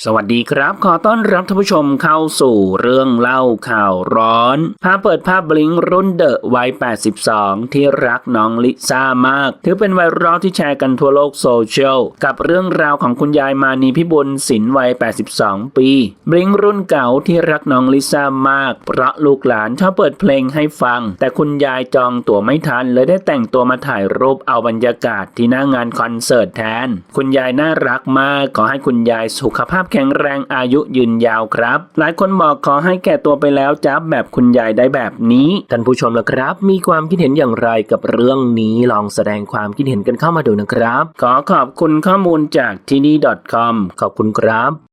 สวัสดีครับ ขอต้อนรับท่านผู้ชมเข้าสู่เรื่องเล่าข่าวร้อน ภาพเปิดภาพบลิงรุ่นเดอะวัย 82 ที่รักน้องลิซ่ามาก ถือเป็นไวรัลที่แชร์กันทั่วโลกโซเชียล กับเรื่องราวของคุณยายมานีพิบูลสินวัย 82 ปี บลิงรุ่นเก่าที่รักน้องลิซ่ามาก เพราะลูกหลานชอบเปิดเพลงให้ฟัง แต่คุณยายจองตั๋วไม่ทัน เลยได้แต่งตัวมาถ่ายรูปเอาบรรยากาศที่หน้างานคอนเสิร์ตแทน คุณยายน่ารักมากขอให้คุณยายสุขภาพแข็งแรงอายุยืนยาวครับ หลายคนบอกขอให้แก่ตัวไปแล้วจับแบบคุณยายได้แบบนี้ ท่านผู้ชมละครับ มีความคิดเห็นอย่างไรกับเรื่องนี้ลองแสดงความคิดเห็นกันเข้ามาดูนะครับ ขอขอบคุณข้อมูลจากที่นี่ .com ขอบคุณครับ